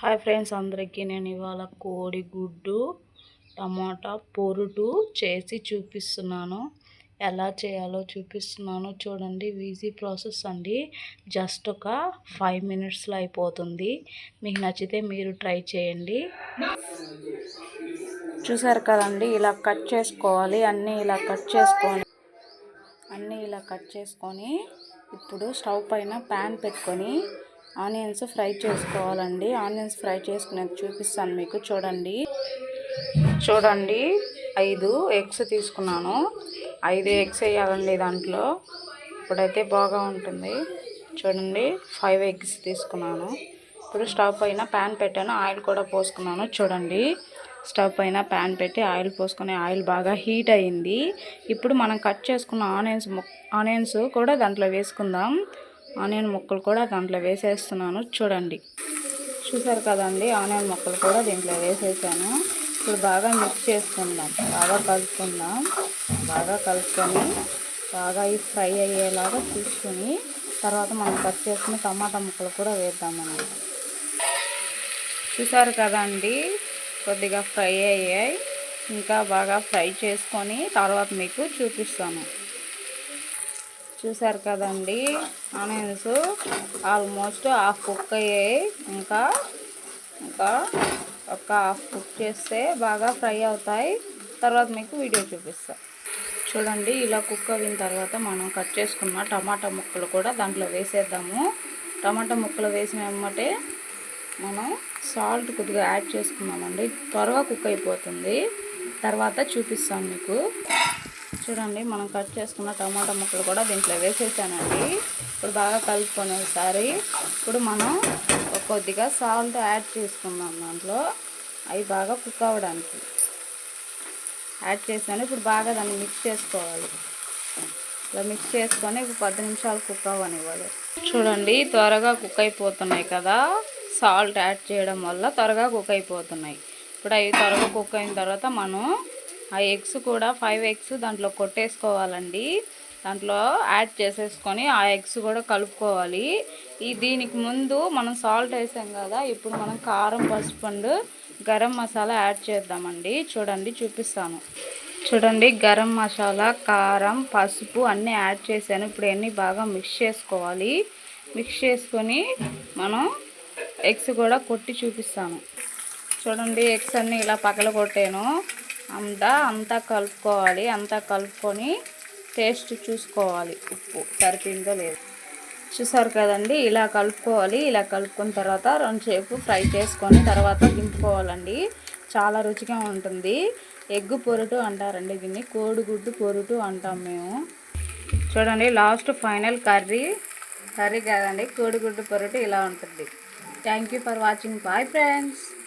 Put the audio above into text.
Hi friends అందరికీ నేను ఇవాళ కోడిగుడ్డు టమాటా పొరుటు చేసి చూపిస్తున్నాను. ఎలా చేయాలో చూపిస్తున్నాను. చూడండి ఈజీ ప్రాసెస్ అండి. జస్ట్ ఒక ఫైవ్ మినిట్స్లో అయిపోతుంది. మీకు నచ్చితే మీరు ట్రై చేయండి. చూసారు కదండి ఇలా కట్ చేసుకోవాలి. అన్నీ ఇలా కట్ చేసుకొని అన్నీ ఇలా కట్ చేసుకొని ఇప్పుడు స్టవ్ పైన ప్యాన్ పెట్టుకొని ఆనియన్స్ ఫ్రై చేసుకోవాలండి. ఆనియన్స్ ఫ్రై చేసుకునేది చూపిస్తాను మీకు. చూడండి. చూడండి. ఐదు ఎగ్స్ తీసుకున్నాను. ఐదు ఎగ్స్ వేయాలండి దాంట్లో. ఇప్పుడైతే బాగా ఉంటుంది. చూడండి. ఫైవ్ ఎగ్స్ తీసుకున్నాను. ఇప్పుడు స్టవ్ పైన ప్యాన్ పెట్టాను. ఆయిల్ కూడా పోసుకున్నాను. చూడండి. స్టవ్ పైన ప్యాన్ పెట్టి ఆయిల్ పోసుకొని ఆయిల్ బాగా హీట్ అయ్యింది ఇప్పుడు మనం కట్ చేసుకున్న ఆనియన్స్ ఆనియన్స్ కూడా దాంట్లో వేసుకుందాం. ఆనియన్ ముక్కలు కూడా దాంట్లో వేసేస్తున్నాను. చూడండి. చూసారు కదండి? ఆనియన్ ముక్కలు కూడా దీంట్లో వేసేసాను. ఇప్పుడు బాగా మిక్స్ చేసుకుందాం. బాగా కలుపుకుందాం. బాగా కలుపుకొని బాగా ఈ ఫ్రై అయ్యేలాగా తీసుకొని తర్వాత మనం కట్ చేసుకుని టమాటా ముక్కలు కూడా వేద్దామండి. చూసారు కదండి? కొద్దిగా ఫ్రై అయ్యాయి. ఇంకా బాగా ఫ్రై చేసుకొని తర్వాత మీకు చూపిస్తాను. చూసారు కదండి. ఆనియన్స్ ఆల్మోస్ట్ హాఫ్ కుక్ అయ్యాయి. ఇంకా ఇంకా ఒక హాఫ్ కుక్ చేస్తే బాగా ఫ్రై అవుతాయి. తర్వాత మీకు వీడియో చూపిస్తా. చూడండి ఇలా కుక్ అయిన తర్వాత మనం కట్ చేసుకున్న టమాటా ముక్కలు కూడా దాంట్లో వేసేద్దాము. టమాటా ముక్కలు వేసిన వెంబటే మనం సాల్ట్ కొద్దిగా యాడ్ చేసుకున్నామండి. త్వరగా కుక్ అయిపోతుంది. తర్వాత చూపిస్తాం మీకు. చూడండి మనం కట్ చేసుకున్న టమాటా ముక్కలు కూడా దీంట్లో వేసేసానండి. ఇప్పుడు బాగా కలుపుకొని ఒకసారి. ఇప్పుడు మనం కొద్దిగా సాల్ట్ యాడ్ చేసుకుందాం దాంట్లో. అవి బాగా కుక్ అవ్వడానికి. యాడ్ చేసాను ఇప్పుడు బాగా దాన్ని మిక్స్ చేసుకోవాలి. ఇలా మిక్స్ చేసుకొని ఇప్పుడు పది నిమిషాలు కుక్ అవ్వనివ్వాలి. చూడండి త్వరగా కుక్ అయిపోతున్నాయి కదా. సాల్ట్ యాడ్ చేయడం వల్ల త్వరగా కుక్ అయిపోతున్నాయి. ఇప్పుడు అవి త్వరగా కుక్ అయిన తర్వాత మనం ఆ ఎగ్స్ కూడా ఫైవ్ ఎగ్స్ దాంట్లో కొట్టేసుకోవాలండి. దాంట్లో యాడ్ చేసేసుకొని ఆ ఎగ్స్ కూడా కలుపుకోవాలి. ఈ దీనికి ముందు మనం సాల్ట్ వేసాం కదా ఇప్పుడు మనం కారం పసుపండు గరం మసాలా యాడ్ చేద్దామండి. చూడండి చూపిస్తాను. చూడండి గరం మసాలా కారం పసుపు అన్నీ యాడ్ చేశాను. ఇప్పుడు అన్నీ బాగా మిక్స్ చేసుకోవాలి. మిక్స్ చేసుకొని మనం ఎగ్స్ కూడా కొట్టి చూపిస్తాను. చూడండి ఎగ్స్ అన్నీ ఇలా పగల కొట్టాను అంతా అంతా కలుపుకోవాలి. అంతా కలుపుకొని టేస్ట్ చూసుకోవాలి. ఉప్పు సరిపోయిందో లేదు. చూసారు కదండి? ఇలా కలుపుకోవాలి. ఇలా కలుపుకున్న తర్వాత రెండుసేపు ఫ్రై చేసుకొని తర్వాత దింపుకోవాలండి. చాలా రుచిగా ఉంటుంది. ఎగ్గు పొరుటు అంటారండి దీన్ని. కోడిగుడ్డు పొరుటు అంటాం మేము. చూడండి లాస్ట్ ఫైనల్ కర్రీ. కర్రీ కాదండి కోడిగుడ్డు పొరుటు ఇలా ఉంటుంది. Thank for watching bye friends